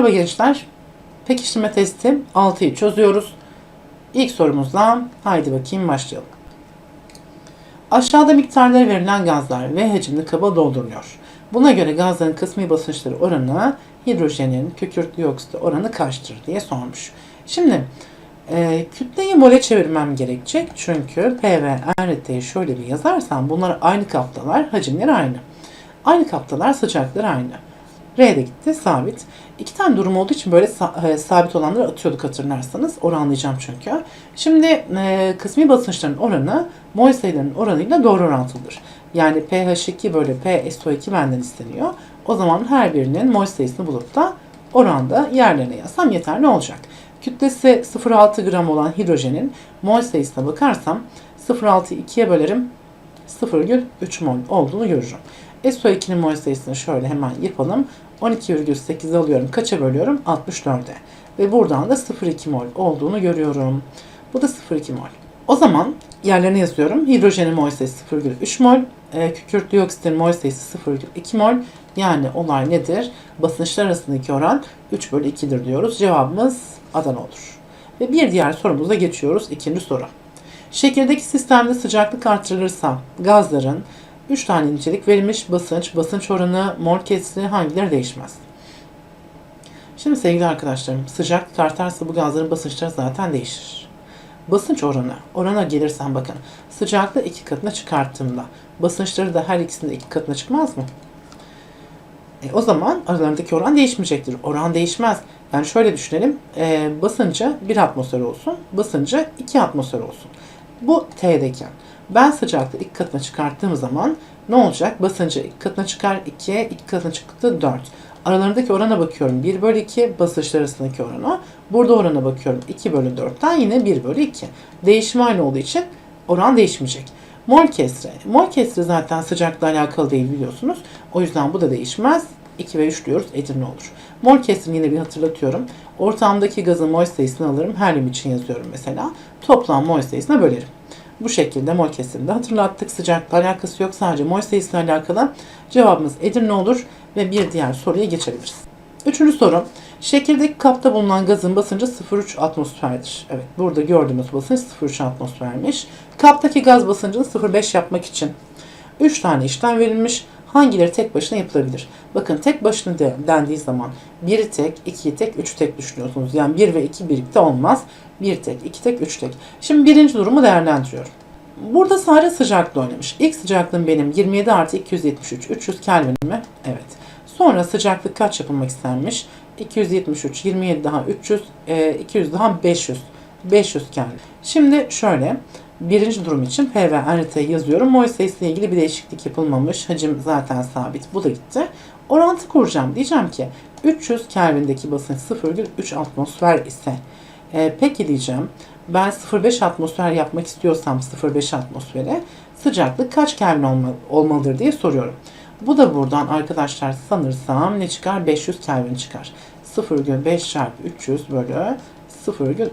Merhaba gençler. Pekiştirme testi 6'yı çözüyoruz. İlk sorumuzla haydi bakayım başlayalım. Aşağıda miktarları verilen gazlar ve hacimli kaba dolduruluyor. Buna göre gazların kısmi basınçları oranı hidrojenin kükürt dioksit oranı kaçtır diye sormuş. Şimdi e, kütleyi mole çevirmem gerekecek. Çünkü P ve RT'yi şöyle bir yazarsam bunlar aynı kaptalar, hacimleri aynı. Aynı kaptalar, sıcaklıkları aynı. R de gitti sabit. İki tane durum olduğu için böyle e, sabit olanları atıyorduk hatırlarsanız. Oranlayacağım çünkü. Şimdi e, kısmi basınçların oranı mol sayılarının oranıyla doğru orantılıdır. Yani pH2 bölü PSO2 benden isteniyor. O zaman her birinin mol sayısını bulup da oranda yerlerine yazsam yeterli olacak. Kütlesi 0,6 gram olan hidrojenin mol sayısına bakarsam 0,6'yı 2'ye bölerim 0,3 mol olduğunu görürüm. SO2'nin mol sayısını şöyle hemen yapalım. 12,8 alıyorum. Kaça bölüyorum? 64'e. Ve buradan da 0,2 mol olduğunu görüyorum. Bu da 0,2 mol. O zaman yerlerine yazıyorum. Hidrojenin mol sayısı 0,3 mol. E, kükürt dioksitin mol sayısı 0,2 mol. Yani olay nedir? Basınçlar arasındaki oran 3 bölü 2'dir diyoruz. Cevabımız Adana olur. Ve bir diğer sorumuza geçiyoruz. İkinci soru. Şekildeki sistemde sıcaklık artırılırsa gazların 3 tane nicelik verilmiş basınç, basınç oranı, mol kesri hangileri değişmez? Şimdi sevgili arkadaşlarım sıcaklık artarsa bu gazların basınçları zaten değişir. Basınç oranı, orana gelirsen bakın sıcaklığı iki katına çıkarttığımda basınçları da her ikisinde iki katına çıkmaz mı? E, o zaman aralarındaki oran değişmeyecektir. Oran değişmez. Yani şöyle düşünelim. E, basıncı 1 atmosfer olsun. Basıncı 2 atmosfer olsun. Bu T'deyken. Ben sıcaklığı iki katına çıkarttığım zaman ne olacak? Basıncı iki katına çıkar 2, iki katına çıktı 4. Aralarındaki orana bakıyorum 1 bölü 2 basınçlar arasındaki orana. Burada orana bakıyorum 2 bölü 4'ten yine 1 bölü 2. Değişim aynı olduğu için oran değişmeyecek. Mol kesri. Mol kesri zaten sıcaklıkla alakalı değil biliyorsunuz. O yüzden bu da değişmez. 2 ve 3 diyoruz Edirne olur. Mol kesrini yine bir hatırlatıyorum. Ortamdaki gazın mol sayısını alırım. Her lim için yazıyorum mesela. Toplam mol sayısına bölerim. Bu şekilde mol kesiminde hatırlattık. Sıcaklıkla alakası yok. Sadece mol sayısıyla alakalı. Cevabımız Edirne olur ve bir diğer soruya geçebiliriz. Üçüncü soru. Şekildeki kapta bulunan gazın basıncı 0,3 atmosferdir. Evet burada gördüğümüz basınç 0,3 atmosfermiş. Kaptaki gaz basıncını 0,5 yapmak için 3 tane işlem verilmiş. Hangileri tek başına yapılabilir? Bakın tek başına de, dendiği zaman 1'i tek, 2'yi tek, 3'ü tek düşünüyorsunuz. Yani 1 ve 2 birlikte olmaz. 1 tek, 2 tek, 3 tek. Şimdi birinci durumu değerlendiriyorum. Burada sadece sıcaklığı oynamış. İlk sıcaklığım benim 27 artı 273. 300 Kelvin mi? Evet. Sonra sıcaklık kaç yapılmak istenmiş? 273, 27 daha 300, e, 200 daha 500. 500 Kelvin. Şimdi şöyle. Birinci durum için P ve RT yazıyorum. Mol sayısıyla ilgili bir değişiklik yapılmamış. Hacim zaten sabit. Bu da gitti. Orantı kuracağım. Diyeceğim ki 300 Kelvin'deki basınç 0,3 atmosfer ise e, peki diyeceğim ben 0,5 atmosfer yapmak istiyorsam 0,5 atmosfere sıcaklık kaç Kelvin olma, olmalıdır diye soruyorum. Bu da buradan arkadaşlar sanırsam ne çıkar? 500 Kelvin çıkar. 0,5 çarpı 300 bölü 0,3.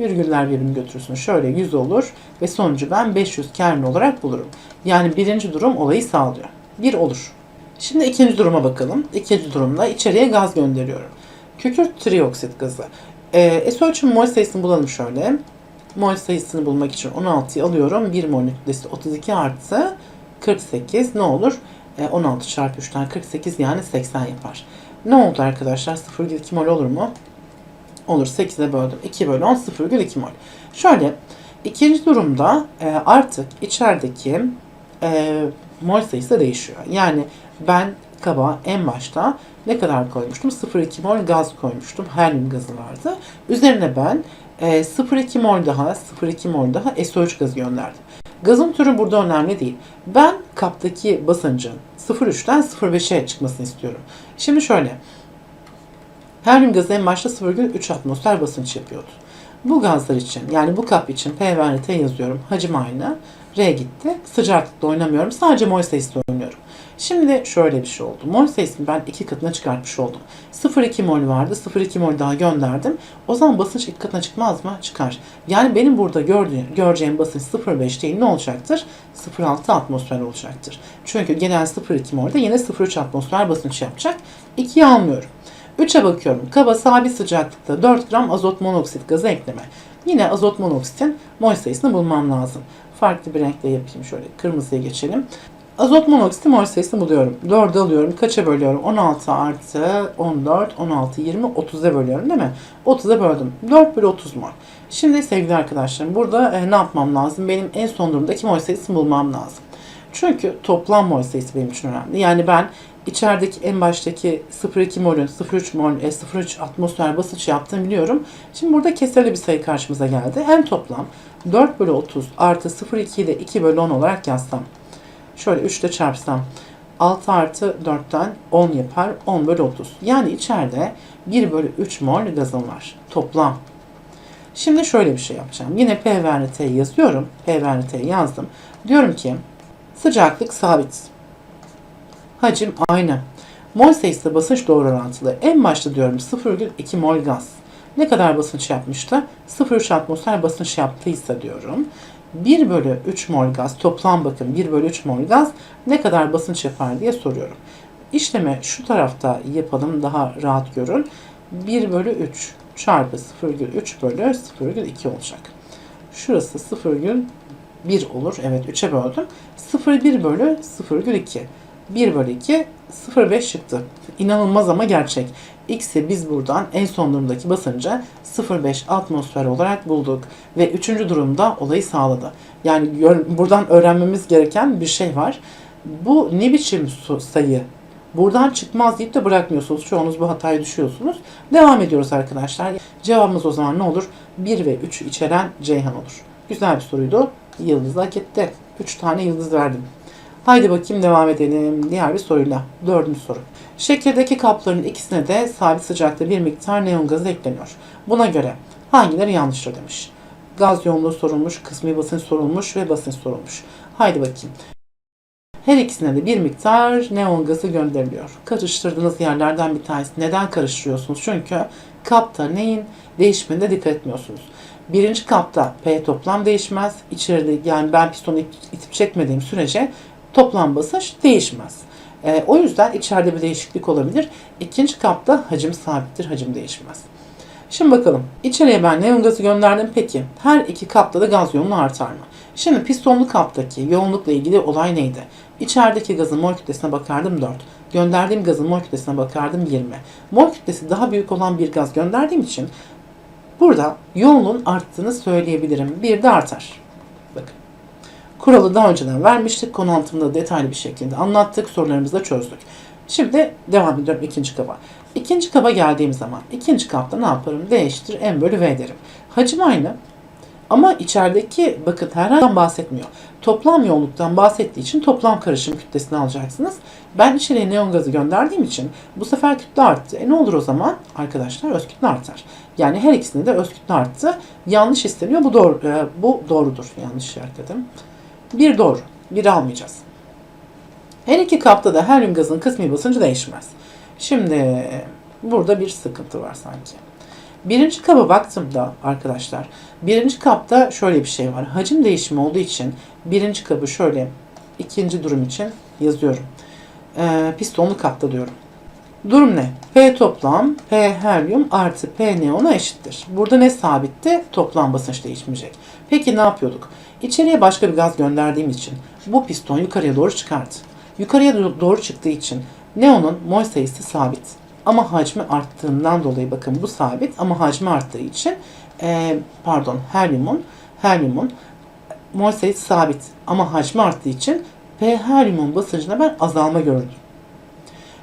Virgüller birbirini götürsün. Şöyle 100 olur ve sonucu ben 500 Kelvin olarak bulurum. Yani birinci durum olayı sağlıyor. 1 olur. Şimdi ikinci duruma bakalım. İkinci durumda içeriye gaz gönderiyorum. Kükürt trioksit gazı. Ee, SO3'ün mol sayısını bulalım şöyle. Mol sayısını bulmak için 16'yı alıyorum. 1 mol kütlesi 32 artı 48 ne olur? Ee, 16 çarpı 3'ten 48 yani 80 yapar. Ne oldu arkadaşlar? 0,2 mol olur mu? Olur. 8'e böldüm. 2 bölü 10 0,2 mol. Şöyle ikinci durumda e, artık içerideki e, mol sayısı değişiyor. Yani ben kaba en başta ne kadar koymuştum? 0,2 mol gaz koymuştum. Helyum gazı vardı. Üzerine ben e, 0,2 mol daha 0,2 mol daha SO3 gazı gönderdim. Gazın türü burada önemli değil. Ben kaptaki basıncın 0,3'ten 0,5'e çıkmasını istiyorum. Şimdi şöyle. Helyum gazı en başta 0,3 atmosfer basınç yapıyordu. Bu gazlar için yani bu kap için P ve R, yazıyorum. Hacim aynı. R gitti. Sıcaklıkla oynamıyorum. Sadece mol sayısıyla oynuyorum. Şimdi şöyle bir şey oldu. Mol sayısını ben iki katına çıkartmış oldum. 0,2 mol vardı. 0,2 mol daha gönderdim. O zaman basınç iki katına çıkmaz mı? Çıkar. Yani benim burada gördüğüm, göreceğim basınç 0,5 değil ne olacaktır? 0,6 atmosfer olacaktır. Çünkü gelen 0,2 molde yine 0,3 atmosfer basınç yapacak. 2'yi almıyorum. 3'e bakıyorum. Kaba sabit sıcaklıkta 4 gram azot monoksit gazı ekleme. Yine azot monoksitin mol sayısını bulmam lazım. Farklı bir renkle yapayım. Şöyle kırmızıya geçelim. Azot monoksiti mol sayısını buluyorum. 4'ü alıyorum. Kaça bölüyorum? 16 artı 14, 16, 20, 30'a bölüyorum değil mi? 30'a böldüm. 4 bölü 30 mol. Şimdi sevgili arkadaşlarım burada e, ne yapmam lazım? Benim en son durumdaki mol sayısını bulmam lazım. Çünkü toplam mol sayısı benim için önemli. Yani ben içerideki en baştaki 0,2 molün 0,3 mol, e, 0,3 atmosfer basınç yaptığını biliyorum. Şimdi burada kesirli bir sayı karşımıza geldi. En toplam 4 bölü 30 artı 0,2 ile 2 bölü 10 olarak yazsam. Şöyle 3 ile çarpsam 6 artı 4'ten 10 yapar. 10 bölü 30. Yani içeride 1 bölü 3 mol gazım var. Toplam. Şimdi şöyle bir şey yapacağım. Yine P ve T'yi yazıyorum. P ve T'yi yazdım. Diyorum ki sıcaklık sabit. Hacim aynı. Mol sayısı basınç doğru orantılı. En başta diyorum 0,2 mol gaz. Ne kadar basınç yapmıştı? 0,3 atmosfer basınç yaptıysa diyorum. 1 bölü 3 mol gaz toplam bakın 1 bölü 3 mol gaz ne kadar basınç yapar diye soruyorum. İşlemi şu tarafta yapalım daha rahat görün. 1 bölü 3 çarpı 0,3 bölü 0,2 olacak. Şurası 0,1 olur. Evet 3'e böldüm. 0,1 bölü 0,2. 1 bölü 2 0,5 çıktı. İnanılmaz ama gerçek. X'i biz buradan en son durumdaki basıncı 0,5 atmosfer olarak bulduk. Ve üçüncü durumda olayı sağladı. Yani buradan öğrenmemiz gereken bir şey var. Bu ne biçim sayı? Buradan çıkmaz deyip de bırakmıyorsunuz. Çoğunuz bu hataya düşüyorsunuz. Devam ediyoruz arkadaşlar. Cevabımız o zaman ne olur? 1 ve 3 içeren Ceyhan olur. Güzel bir soruydu. Yıldız hak etti. 3 tane yıldız verdim. Haydi bakayım devam edelim diğer bir soruyla. Dördüncü soru. Şekirdeki kapların ikisine de sabit sıcaklıkta bir miktar neon gazı ekleniyor. Buna göre hangileri yanlıştır demiş. Gaz yoğunluğu sorulmuş, kısmi basınç sorulmuş ve basınç sorulmuş. Haydi bakayım. Her ikisine de bir miktar neon gazı gönderiliyor. Karıştırdığınız yerlerden bir tanesi. Neden karıştırıyorsunuz? Çünkü kapta neyin değişimine dikkat etmiyorsunuz. Birinci kapta P toplam değişmez. İçeride yani ben pistonu itip çekmediğim sürece toplam basınç değişmez. E, o yüzden içeride bir değişiklik olabilir. İkinci kapta hacim sabittir, hacim değişmez. Şimdi bakalım. İçeriye ben neon gazı gönderdim. Peki her iki kapta da gaz yoğunluğu artar mı? Şimdi pistonlu kaptaki yoğunlukla ilgili olay neydi? İçerideki gazın mol kütlesine bakardım 4. Gönderdiğim gazın mol kütlesine bakardım 20. Mol kütlesi daha büyük olan bir gaz gönderdiğim için burada yoğunluğun arttığını söyleyebilirim. Bir de artar. Kuralı daha önceden vermiştik. Konu anlatımında detaylı bir şekilde anlattık. Sorularımızı da çözdük. Şimdi devam ediyorum ikinci kaba. İkinci kaba geldiğim zaman ikinci kapta ne yaparım? Değiştir M bölü V derim. Hacim aynı. Ama içerideki bakın herhangi bahsetmiyor. Toplam yoğunluktan bahsettiği için toplam karışım kütlesini alacaksınız. Ben içeriye neon gazı gönderdiğim için bu sefer kütle arttı. E ne olur o zaman? Arkadaşlar öz kütle artar. Yani her ikisinde de öz kütle arttı. Yanlış isteniyor. Bu doğru, e, bu doğrudur. Yanlış işaretledim. Bir doğru. Bir almayacağız. Her iki kapta da helyum gazın kısmi basıncı değişmez. Şimdi burada bir sıkıntı var sanki. Birinci kaba baktığımda arkadaşlar, birinci kapta şöyle bir şey var. Hacim değişimi olduğu için birinci kabı şöyle ikinci durum için yazıyorum. Ee, pistonlu kapta diyorum. Durum ne? P toplam P helyum artı P neona eşittir. Burada ne sabitti? Toplam basınç değişmeyecek. Peki ne yapıyorduk? İçeriye başka bir gaz gönderdiğim için bu piston yukarıya doğru çıkardı. Yukarıya doğru çıktığı için neonun mol sayısı sabit. Ama hacmi arttığından dolayı bakın bu sabit ama hacmi arttığı için e, pardon helyumun helyumun mol sayısı sabit ama hacmi arttığı için P helyumun basıncına ben azalma gördüm.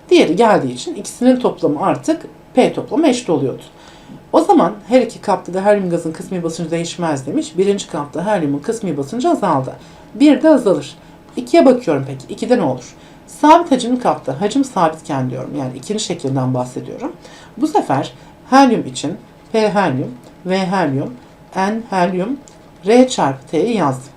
Diğeri geldiği için ikisinin toplamı artık P toplamı eşit oluyordu. O zaman her iki kapta da helyum gazın kısmi basıncı değişmez demiş. Birinci kapta helyumun kısmi basıncı azaldı. Bir de azalır. İkiye bakıyorum peki. İkide ne olur? Sabit hacimli kapta hacim sabitken diyorum. Yani ikinci şekilden bahsediyorum. Bu sefer helyum için P helyum, V helyum, N helyum, R çarpı T'yi yazdım.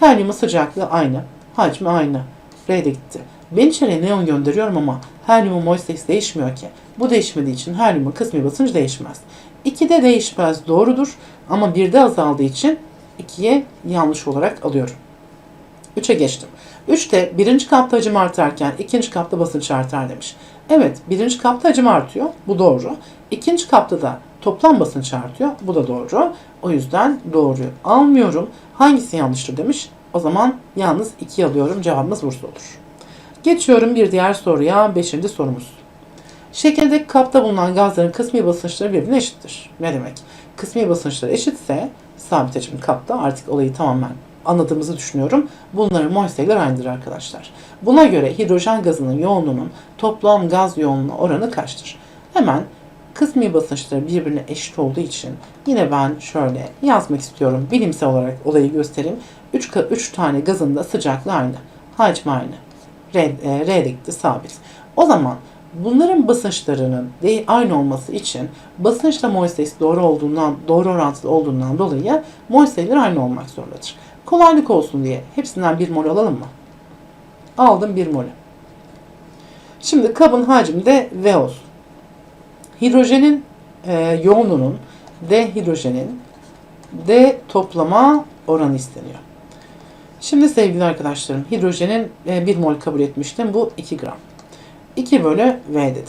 Helyumun sıcaklığı aynı. Hacmi aynı. R gitti. Ben içeriye neon gönderiyorum ama helyumun mol değişmiyor ki. Bu değişmediği için helyumun kısmi basıncı değişmez. 2'de değişmez doğrudur ama 1'de azaldığı için 2'ye yanlış olarak alıyorum. 3'e geçtim. 3'te birinci kapta hacim artarken ikinci kapta basınç artar demiş. Evet birinci kapta hacim artıyor. Bu doğru. İkinci kapta da toplam basınç artıyor. Bu da doğru. O yüzden doğruyu almıyorum. Hangisi yanlıştır demiş. O zaman yalnız 2 alıyorum. Cevabımız Bursa olur. Geçiyorum bir diğer soruya. Beşinci sorumuz. Şekildeki kapta bulunan gazların kısmi basınçları birbirine eşittir. Ne demek? Kısmi basınçları eşitse sabit hacimli kapta artık olayı tamamen anladığımızı düşünüyorum. Bunların mol sayıları aynıdır arkadaşlar. Buna göre hidrojen gazının yoğunluğunun toplam gaz yoğunluğu oranı kaçtır? Hemen kısmi basınçları birbirine eşit olduğu için yine ben şöyle yazmak istiyorum. Bilimsel olarak olayı göstereyim. 3, 3 tane gazın da sıcaklığı aynı. Hacmi aynı. R, e, R sabit. O zaman bunların basınçlarının de aynı olması için basınçla mol sayısı doğru olduğundan, doğru orantılı olduğundan dolayı mol aynı olmak zorundadır. Kolaylık olsun diye hepsinden bir mol alalım mı? Aldım bir molü. Şimdi kabın hacmi de V olsun. Hidrojenin e, yoğunluğunun D hidrojenin D toplama oranı isteniyor. Şimdi sevgili arkadaşlarım hidrojenin e, 1 mol kabul etmiştim. Bu 2 gram. 2 bölü V dedim.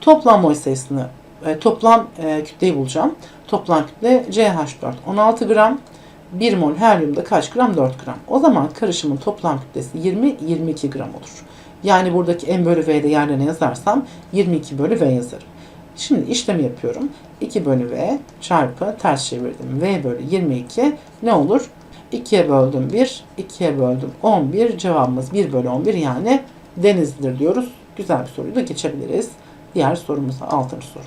Toplam mol sayısını, e, toplam e, kütleyi bulacağım. Toplam kütle CH4 16 gram. 1 mol helyumda kaç gram? 4 gram. O zaman karışımın toplam kütlesi 20-22 gram olur. Yani buradaki M bölü V'de yerlerine yazarsam 22 bölü V yazarım. Şimdi işlemi yapıyorum. 2 bölü V çarpı ters çevirdim. V bölü 22 ne olur? 2'ye böldüm 1, 2'ye böldüm 11. Cevabımız 1 bölü 11 yani denizlidir diyoruz. Güzel bir soruyu da geçebiliriz. Diğer sorumuza 6. soru.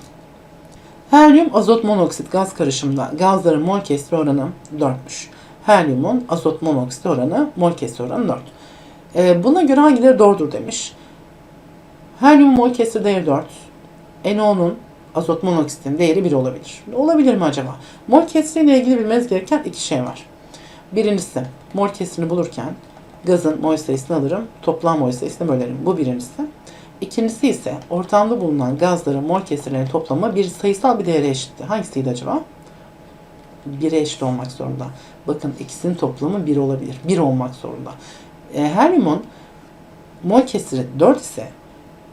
Helyum azot monoksit gaz karışımında gazların mol kesri oranı 4'müş. Helyumun azot monoksit oranı mol kesri oranı 4. Ee, buna göre hangileri doğrudur demiş. Helyum mol kesri değeri 4. NO'nun azot monoksitin değeri 1 olabilir. Olabilir mi acaba? Mol kesriyle ilgili bilmeniz gereken iki şey var. Birincisi mol kesrini bulurken gazın mol sayısını alırım, toplam mol sayısını bölerim. Bu birincisi. İkincisi ise ortamda bulunan gazların mol kesirlerinin toplamı bir sayısal bir değere eşitti. Hangisiydi acaba? 1'e eşit olmak zorunda. Bakın ikisinin toplamı 1 olabilir. 1 olmak zorunda. E, helyumun mol kesiri 4 ise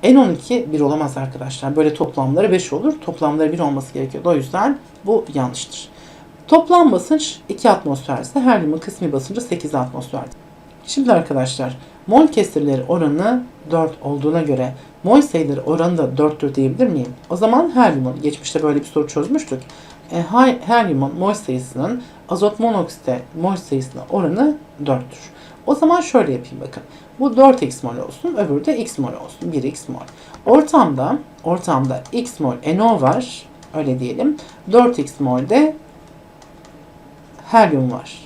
N12 1 olamaz arkadaşlar. Böyle toplamları 5 olur. Toplamları 1 olması gerekiyordu. O yüzden bu yanlıştır. Toplam basınç 2 atmosfer ise helyumun kısmi basıncı 8 atmosferdir. Şimdi arkadaşlar mol kesirleri oranı 4 olduğuna göre mol sayıları oranı da 4'tür diyebilir miyim? O zaman helyumun, geçmişte böyle bir soru çözmüştük. E, helyumun mol sayısının azot monoksite mol sayısına oranı 4'tür. O zaman şöyle yapayım bakın. Bu 4x mol olsun, öbürü de x mol olsun. 1x mol. Ortamda, ortamda x mol NO var. Öyle diyelim. 4x mol de helyum var.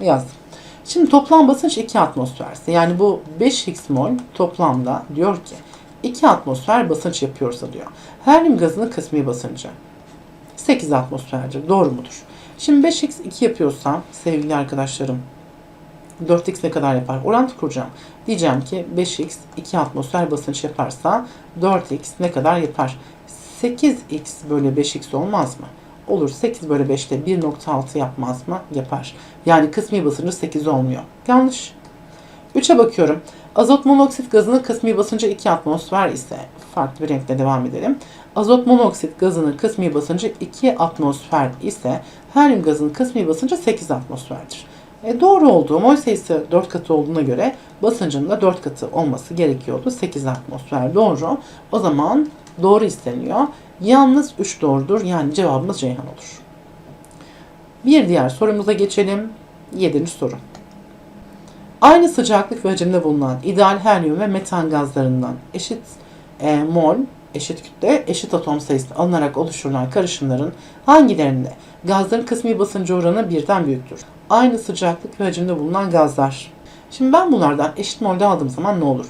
Yazdım. Şimdi toplam basınç 2 atmosferse yani bu 5x mol toplamda diyor ki 2 atmosfer basınç yapıyorsa diyor. Helyum gazının kısmi basıncı 8 atmosferdir. Doğru mudur? Şimdi 5x 2 yapıyorsam sevgili arkadaşlarım 4x ne kadar yapar? Orantı kuracağım. Diyeceğim ki 5x 2 atmosfer basınç yaparsa 4x ne kadar yapar? 8x bölü 5x olmaz mı? Olur 8 bölü 5'te 1.6 yapmaz mı? Yapar. Yani kısmi basıncı 8 olmuyor. Yanlış. 3'e bakıyorum. Azot monoksit gazının kısmi basıncı 2 atmosfer ise farklı bir renkle devam edelim. Azot monoksit gazının kısmi basıncı 2 atmosfer ise helyum gazının kısmi basıncı 8 atmosferdir. E doğru olduğu mol sayısı 4 katı olduğuna göre basıncının da 4 katı olması gerekiyordu. 8 atmosfer doğru. O zaman doğru isteniyor. Yalnız 3 doğrudur. Yani cevabımız Ceyhan olur. Bir diğer sorumuza geçelim. 7. soru. Aynı sıcaklık ve hacimde bulunan ideal helyum ve metan gazlarından eşit e, mol, eşit kütle, eşit atom sayısı alınarak oluşturulan karışımların hangilerinde gazların kısmi basıncı oranı birden büyüktür? Aynı sıcaklık ve hacimde bulunan gazlar. Şimdi ben bunlardan eşit molde aldığım zaman ne olur?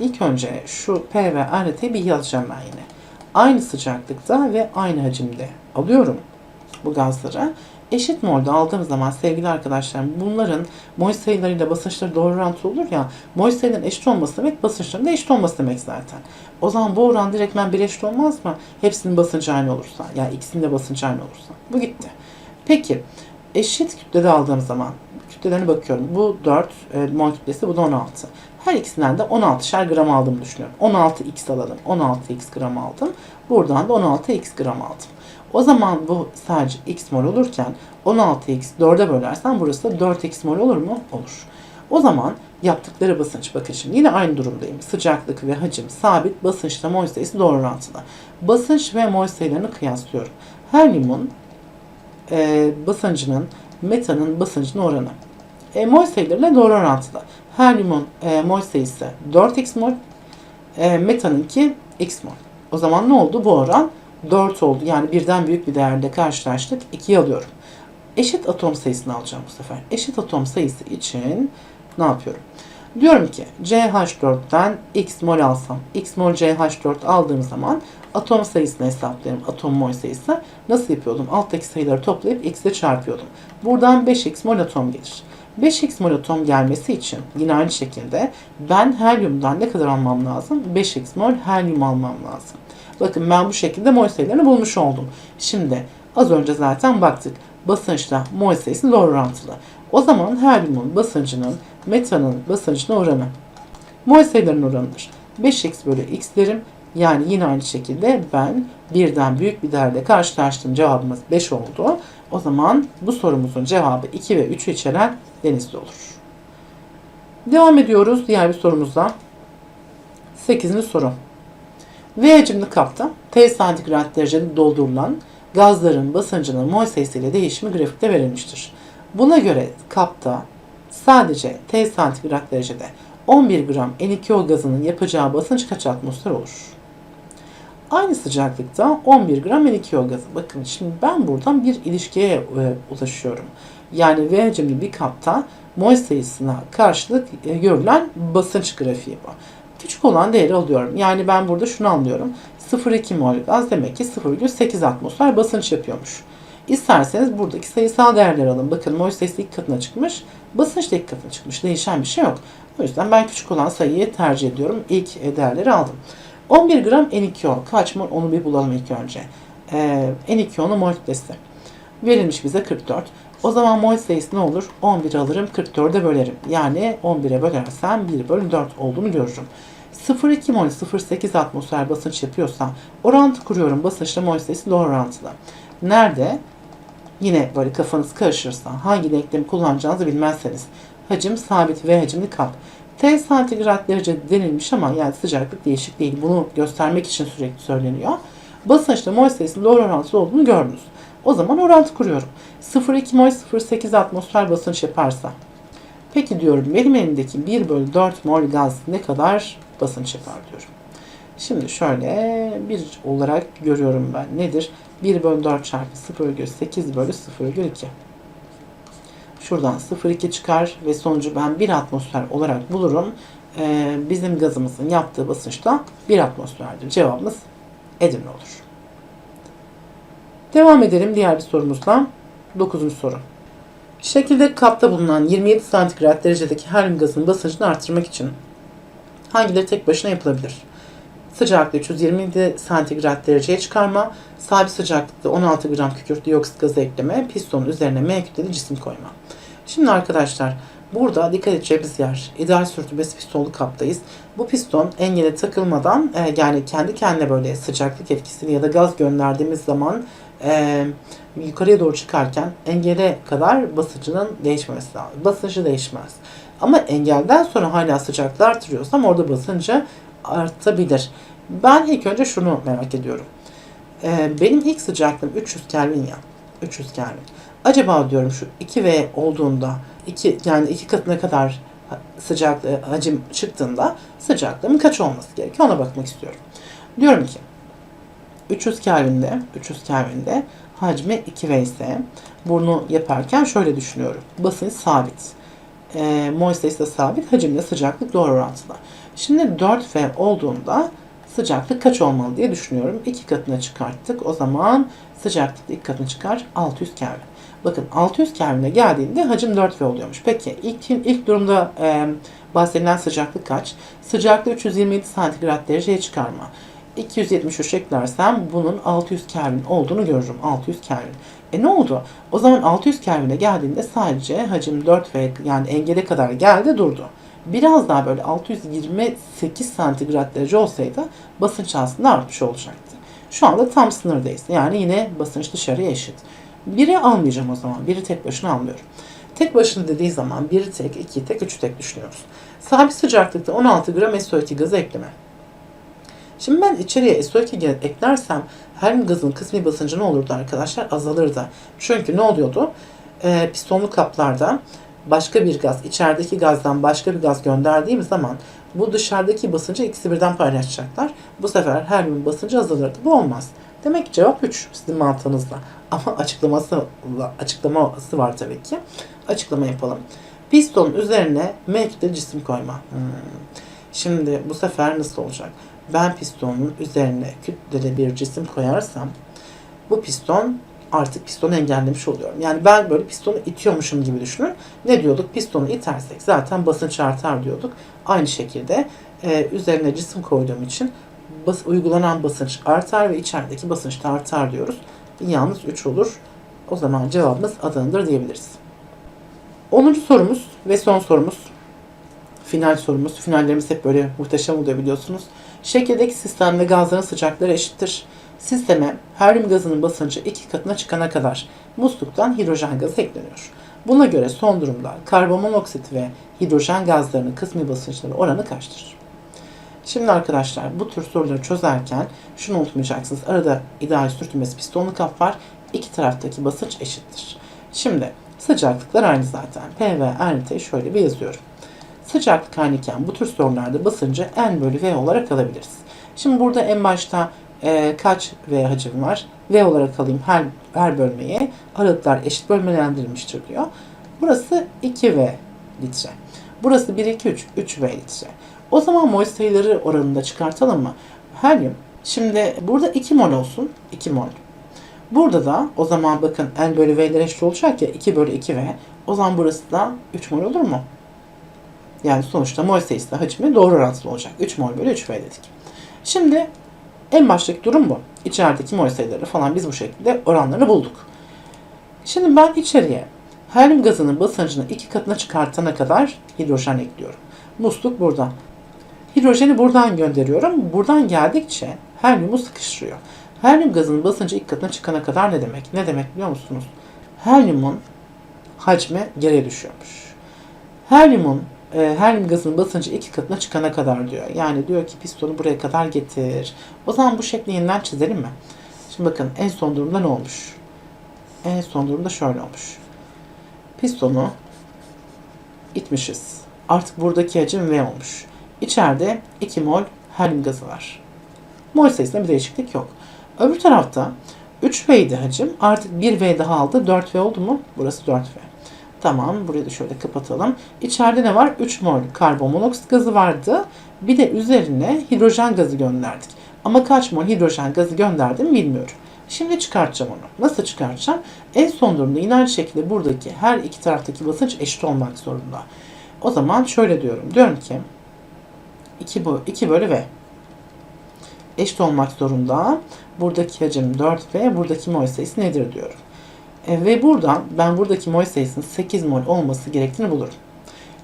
İlk önce şu P ve RT'yi bir yazacağım ben yine aynı sıcaklıkta ve aynı hacimde alıyorum bu gazları. Eşit molde aldığım zaman sevgili arkadaşlarım bunların mol sayılarıyla basınçları doğru orantılı olur ya mol sayıların eşit olması demek basınçların da eşit olması demek zaten. O zaman bu oran direktmen bir eşit olmaz mı? Hepsinin basıncı aynı olursa yani ikisinin de basıncı aynı olursa. Bu gitti. Peki Eşit kütlede aldığım zaman kütlelerine bakıyorum. Bu 4 e, mol kütlesi, bu da 16. Her ikisinden de 16'şer gram aldığımı düşünüyorum. 16x alalım. 16x gram aldım. Buradan da 16x gram aldım. O zaman bu sadece x mol olurken 16x 4'e bölersen burası da 4x mol olur mu? Olur. O zaman yaptıkları basınç bakın şimdi yine aynı durumdayım. Sıcaklık ve hacim sabit basınçla mol sayısı doğru orantılı. Basınç ve mol sayılarını kıyaslıyorum. Helyumun e, basıncının metanın basıncına oranı. E, mol sayılarıyla doğru orantılı. Helyumun e, mol sayısı 4x mol, e, metanınki x mol. O zaman ne oldu? Bu oran 4 oldu. Yani birden büyük bir değerde karşılaştık. 2'yi alıyorum. Eşit atom sayısını alacağım bu sefer. Eşit atom sayısı için ne yapıyorum? Diyorum ki CH4'ten x mol alsam, x mol CH4 aldığım zaman atom sayısını hesaplayayım. Atom mol sayısı. Nasıl yapıyordum? Alttaki sayıları toplayıp x ile çarpıyordum. Buradan 5x mol atom gelir. 5x mol atom gelmesi için yine aynı şekilde ben helyumdan ne kadar almam lazım? 5x mol helyum almam lazım. Bakın ben bu şekilde mol sayılarını bulmuş oldum. Şimdi az önce zaten baktık. Basınçla mol sayısı doğru orantılı. O zaman helyumun basıncının metanın basıncına oranı mol sayılarının oranıdır. 5x bölü x derim. Yani yine aynı şekilde ben birden büyük bir değerle karşılaştığım cevabımız 5 oldu. O zaman bu sorumuzun cevabı 2 ve 3'ü içeren denizli olur. Devam ediyoruz diğer bir sorumuzla. 8. soru. V hacimli kapta T santigrat derecede doldurulan gazların basıncının mol sayısı ile değişimi grafikte verilmiştir. Buna göre kapta sadece T santigrat derecede 11 gram N2O gazının yapacağı basınç kaç atmosfer olur? Aynı sıcaklıkta 11 gram N2O gazı. Bakın şimdi ben buradan bir ilişkiye e, ulaşıyorum. Yani V hacimli bir kapta mol sayısına karşılık e, görülen basınç grafiği bu. Küçük olan değeri alıyorum. Yani ben burada şunu anlıyorum. 0,2 mol gaz demek ki 0,8 atmosfer basınç yapıyormuş. İsterseniz buradaki sayısal değerleri alın. Bakın mol sayısı ilk katına çıkmış. Basınç da ilk katına çıkmış. Değişen bir şey yok. O yüzden ben küçük olan sayıyı tercih ediyorum. İlk e, değerleri aldım. 11 gram N2O. Kaç mol? Onu bir bulalım ilk önce. Ee, N2O'nun mol kütlesi. Verilmiş bize 44. O zaman mol sayısı ne olur? 11 alırım 44'e bölerim. Yani 11'e bölersem 1 bölü 4 olduğunu görürüm. 0,2 mol 0,8 atmosfer basınç yapıyorsam orantı kuruyorum. Basınçla mol sayısı doğru orantılı. Nerede? Yine böyle kafanız karışırsa hangi denklemi kullanacağınızı bilmezseniz hacim sabit ve hacimli kap. T santigrat derece denilmiş ama yani sıcaklık değişik değil. Bunu göstermek için sürekli söyleniyor. Basınçla mol sayısının doğru orantılı olduğunu gördünüz. O zaman orantı kuruyorum. 0,2 mol 0,8 atmosfer basınç yaparsa. Peki diyorum benim elimdeki 1 bölü 4 mol gaz ne kadar basınç yapar diyorum. Şimdi şöyle bir olarak görüyorum ben. Nedir? 1 bölü 4 çarpı 0,8 bölü 0,2. Şuradan 0,2 çıkar ve sonucu ben 1 atmosfer olarak bulurum. Ee, bizim gazımızın yaptığı basınç da 1 atmosferdir. Cevabımız Edirne olur. Devam edelim diğer bir sorumuzla. 9. soru. Şekilde kapta bulunan 27 santigrat derecedeki helyum gazının basıncını artırmak için hangileri tek başına yapılabilir? Sıcaklığı 327 santigrat dereceye çıkarma, sabit sıcaklıkta 16 gram kükürt dioksit gazı ekleme, pistonun üzerine M kütleli cisim koyma. Şimdi arkadaşlar burada dikkat edeceğimiz yer ideal sürtünmesi pistonlu kaptayız. Bu piston engele takılmadan e, yani kendi kendine böyle sıcaklık etkisiyle ya da gaz gönderdiğimiz zaman e, yukarıya doğru çıkarken engele kadar basıncının değişmemesi lazım. Basıncı değişmez. Ama engelden sonra hala sıcaklığı artırıyorsam orada basıncı artabilir. Ben ilk önce şunu merak ediyorum. Ee, benim ilk sıcaklığım 300 Kelvin ya. 300 Kelvin. Acaba diyorum şu 2V olduğunda iki yani iki katına kadar sıcaklığı hacim çıktığında sıcaklığımın kaç olması gerekiyor ona bakmak istiyorum. Diyorum ki 300 Kelvin'de 300 Kelvin'de hacmi 2V ise bunu yaparken şöyle düşünüyorum. Basınç sabit. E, mol sayısı da sabit. Hacimle sıcaklık doğru orantılı. Şimdi 4V olduğunda sıcaklık kaç olmalı diye düşünüyorum. İki katına çıkarttık. O zaman sıcaklık ilk katına çıkar 600 Kelvin. Bakın 600 Kelvin'e geldiğinde hacim 4V oluyormuş. Peki ilk, ilk durumda e, bahsedilen sıcaklık kaç? Sıcaklığı 327 santigrat dereceye çıkarma. 273 eklersem bunun 600 Kelvin olduğunu görürüm. 600 Kelvin. E ne oldu? O zaman 600 Kelvin'e geldiğinde sadece hacim 4V yani engele kadar geldi durdu. Biraz daha böyle 628 santigrat derece olsaydı basınç aslında artmış olacaktı. Şu anda tam sınırdayız. Yani yine basınç dışarıya eşit. Biri almayacağım o zaman. Biri tek başına almıyorum. Tek başına dediği zaman biri tek, iki tek, üç tek düşünüyoruz. Sabit sıcaklıkta 16 gram SO2 gazı ekleme. Şimdi ben içeriye SO2 gaz eklersem her gazın kısmi basıncı ne olurdu arkadaşlar? Azalırdı. Çünkü ne oluyordu? Ee, pistonlu kaplarda başka bir gaz, içerideki gazdan başka bir gaz gönderdiğim zaman bu dışarıdaki basıncı ikisi birden paylaşacaklar. Bu sefer her birinin basıncı azalırdı. Bu olmaz. Demek ki cevap 3 sizin mantığınızla. Ama açıklaması açıklaması var tabii ki. Açıklama yapalım. Pistonun üzerine M kütle cisim koyma. Hmm. Şimdi bu sefer nasıl olacak? Ben pistonun üzerine kütleli bir cisim koyarsam bu piston artık pistonu engellemiş oluyorum. Yani ben böyle pistonu itiyormuşum gibi düşünün. Ne diyorduk? Pistonu itersek zaten basınç artar diyorduk. Aynı şekilde e, üzerine cisim koyduğum için bas, uygulanan basınç artar ve içerideki basınç da artar diyoruz. Yalnız 3 olur. O zaman cevabımız Adana'dır diyebiliriz. 10. sorumuz ve son sorumuz. Final sorumuz. Finallerimiz hep böyle muhteşem oluyor biliyorsunuz. Şekildeki sistemde gazların sıcaklığı eşittir. Sisteme helyum gazının basıncı iki katına çıkana kadar musluktan hidrojen gazı ekleniyor. Buna göre son durumda karbonmonoksit ve hidrojen gazlarının kısmi basınçları oranı kaçtır? Şimdi arkadaşlar bu tür soruları çözerken şunu unutmayacaksınız. Arada ideal sürtünmesi pistonlu kap var. İki taraftaki basınç eşittir. Şimdi sıcaklıklar aynı zaten. P ve RT şöyle bir yazıyorum. Sıcaklık aynıyken bu tür sorularda basıncı N bölü V olarak alabiliriz. Şimdi burada en başta e, kaç V hacim var? V olarak alayım her, her bölmeye. Aralıklar eşit bölmelendirilmiştir diyor. Burası 2V litre. Burası 1, 2, 3, 3V litre. O zaman mol sayıları oranında çıkartalım mı? Helyum. Şimdi burada 2 mol olsun. 2 mol. Burada da o zaman bakın N bölü V'ler eşit olacak ya 2 bölü 2V. O zaman burası da 3 mol olur mu? Yani sonuçta mol sayısı da hacmi doğru orantılı olacak. 3 mol bölü 3V dedik. Şimdi en baştaki durum bu. İçerideki mol sayıları falan biz bu şekilde oranlarını bulduk. Şimdi ben içeriye helyum gazının basıncını iki katına çıkartana kadar hidrojen ekliyorum. Musluk burada. Hidrojeni buradan gönderiyorum. Buradan geldikçe helyumu sıkıştırıyor. Helyum gazının basıncı ilk katına çıkana kadar ne demek? Ne demek biliyor musunuz? Helyumun hacmi geriye düşüyormuş. Helyumun e, helyum gazının basıncı iki katına çıkana kadar diyor. Yani diyor ki pistonu buraya kadar getir. O zaman bu şekli yeniden çizelim mi? Şimdi bakın en son durumda ne olmuş? En son durumda şöyle olmuş. Pistonu itmişiz. Artık buradaki hacim V olmuş. İçeride 2 mol helyum gazı var. Mol sayısında bir değişiklik yok. Öbür tarafta 3V'ydi hacim. Artık 1V daha aldı. 4V oldu mu? Burası 4V. Tamam. Burayı da şöyle kapatalım. İçeride ne var? 3 mol karbon monoksit gazı vardı. Bir de üzerine hidrojen gazı gönderdik. Ama kaç mol hidrojen gazı gönderdim bilmiyorum. Şimdi çıkartacağım onu. Nasıl çıkartacağım? En son durumda yine aynı şekilde buradaki her iki taraftaki basınç eşit olmak zorunda. O zaman şöyle diyorum. Diyorum ki 2, bu, 2 bölü V eşit olmak zorunda. Buradaki hacim 4V, buradaki mol sayısı nedir diyorum. E, ve buradan ben buradaki mol sayısının 8 mol olması gerektiğini bulurum.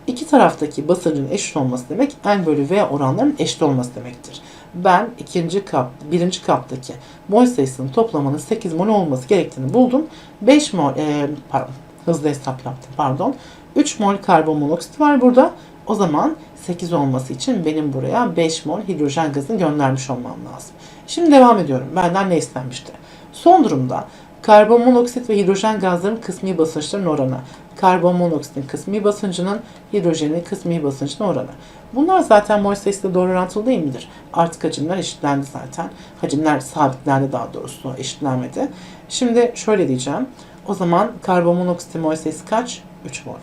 İki taraftaki basıncın eşit olması demek N bölü V oranlarının eşit olması demektir. Ben ikinci kap, birinci kaptaki mol sayısının toplamının 8 mol olması gerektiğini buldum. 5 mol, e, pardon, hızlı hesap yaptım pardon. 3 mol karbon monoksit var burada. O zaman 8 olması için benim buraya 5 mol hidrojen gazını göndermiş olmam lazım. Şimdi devam ediyorum. Benden ne istenmişti? Son durumda karbon monoksit ve hidrojen gazların kısmi basınçların oranı. Karbon monoksitin kısmi basıncının hidrojenin kısmi basıncının oranı. Bunlar zaten mol sayısıyla doğru orantılı değil midir? Artık hacimler eşitlendi zaten. Hacimler sabitlendi daha doğrusu eşitlenmedi. Şimdi şöyle diyeceğim. O zaman karbon monoksitin mol sayısı kaç? 3 mol.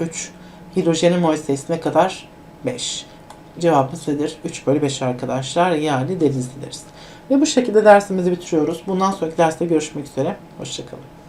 3. Hidrojenin mol sayısı ne kadar? 5. Cevabımız nedir? 3 bölü 5 arkadaşlar. Yani deriz. Ve bu şekilde dersimizi bitiriyoruz. Bundan sonraki derste görüşmek üzere. Hoşçakalın.